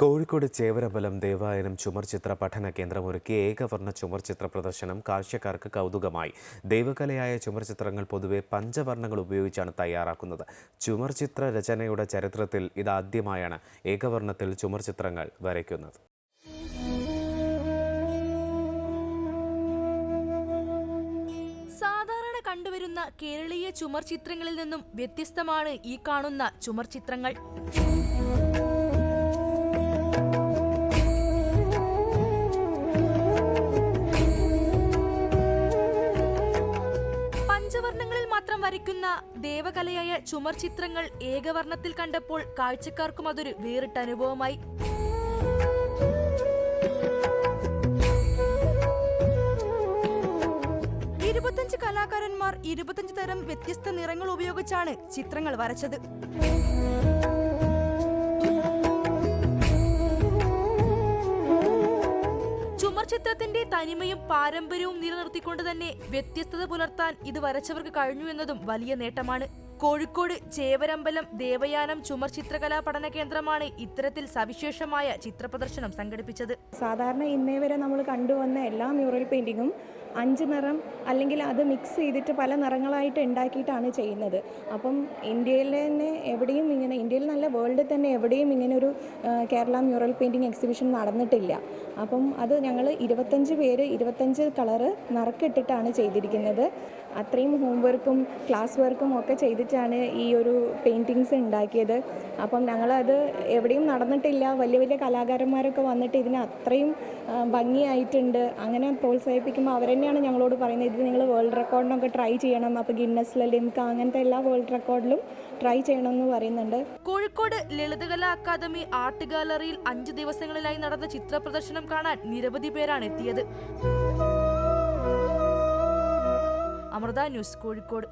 കോഴിക്കോട് ചേവരമ്പലം ദേവായനം ചുമർ ചിത്ര പഠന കേന്ദ്രമൊരുക്കിയ ഏകവർണ ചുമർചിത്ര പ്രദർശനം കാഴ്ചക്കാർക്ക് കൗതുകമായി. ദൈവകലയായ ചുമർ ചിത്രങ്ങൾ പൊതുവെ പഞ്ചവർണങ്ങൾ ഉപയോഗിച്ചാണ് തയ്യാറാക്കുന്നത്. ചുമർചിത്ര രചനയുടെ ചരിത്രത്തിൽ ഇതാദ്യമായാണ് ഏകവർണത്തിൽ ചുമർചിത്രങ്ങൾ വരയ്ക്കുന്നത്. സാധാരണ കണ്ടുവരുന്ന കേരളീയ ചുമർചിത്രങ്ങളിൽ നിന്നും വ്യത്യസ്തമാണ് ഈ കാണുന്ന ചുമർ വരയ്ക്കുന്ന ദേവകലയായ ചുമർ ചിത്രങ്ങൾ ഏകവർണത്തിൽ കണ്ടപ്പോൾ കാഴ്ചക്കാർക്കും അതൊരു വേറിട്ട അനുഭവമായി. ഇരുപത്തഞ്ച് കലാകാരന്മാർ ഇരുപത്തഞ്ച് തരം വ്യത്യസ്ത നിറങ്ങൾ ഉപയോഗിച്ചാണ് ചിത്രങ്ങൾ വരച്ചത്. ചുമർ ചിത്രത്തിന്റെ തനിമയും പാരമ്പര്യവും നിലനിർത്തിക്കൊണ്ട് തന്നെ വ്യത്യസ്തത പുലർത്താൻ ഇത് വരച്ചവർക്ക് കഴിഞ്ഞു എന്നതും വലിയ നേട്ടമാണ്. കോഴിക്കോട് ചേവരമ്പലം ദേവയാനം ചുമർ ചിത്രകലാ പഠന കേന്ദ്രമാണ് ഇത്തരത്തിൽ സവിശേഷമായ ചിത്രപ്രദർശനം സംഘടിപ്പിച്ചത്. സാധാരണ ഇന്നേ വരെ നമ്മൾ കണ്ടുവന്ന എല്ലാ മ്യൂറൽ പെയിന്റിങ്ങും അഞ്ച് നിറം അല്ലെങ്കിൽ അത് മിക്സ് ചെയ്തിട്ട് പല നിറങ്ങളായിട്ട് ഉണ്ടാക്കിയിട്ടാണ് ചെയ്യുന്നത്. അപ്പം ഇന്ത്യയിൽ തന്നെ എവിടെയും ഇങ്ങനെ ഇന്ത്യയിൽ നല്ല വേൾഡിൽ തന്നെ എവിടെയും ഇങ്ങനെ ഒരു കേരള മ്യൂറൽ പെയിന്റിങ് എക്സിബിഷൻ നടന്നിട്ടില്ല. അപ്പം അത് ഞങ്ങൾ ഇരുപത്തഞ്ച് പേര് ഇരുപത്തഞ്ച് കളറ് നിറക്കിട്ടിട്ടാണ് ചെയ്തിരിക്കുന്നത്. അത്രയും ഹോം വർക്കും ക്ലാസ് വർക്കും ഒക്കെ ചെയ്തിട്ടാണ് ഈ ഒരു പെയിന്റിങ്സ് ഉണ്ടാക്കിയത്. അപ്പം ഞങ്ങളത് എവിടെയും നടന്നിട്ടില്ല. വലിയ വലിയ കലാകാരന്മാരൊക്കെ വന്നിട്ട് ഇതിന് അത്രയും ഭംഗിയായിട്ടുണ്ട്. അങ്ങനെ പ്രോത്സാഹിപ്പിക്കുമ്പോൾ അവർ തന്നെയാണ് ഞങ്ങളോട് പറയുന്നത്. ഇത് നിങ്ങൾ വേൾഡ് റെക്കോർഡിനൊക്കെ ട്രൈ ചെയ്യണം. അപ്പോൾ ഗിന്നസ് ലിംക അങ്ങനത്തെ എല്ലാ വേൾഡ് റെക്കോർഡിലും ട്രൈ ചെയ്യണം എന്ന് പറയുന്നുണ്ട്. കോഴിക്കോട് ലളിതകലാ അക്കാദമി ആർട്ട് ഗാലറിയിൽ അഞ്ച് ദിവസങ്ങളിലായി നടന്ന ചിത്ര പ്രദർശനം കാണാൻ നിരവധി പേരാണ് എത്തിയത്. അമൃത ന്യൂസ് കോഴിക്കോട്.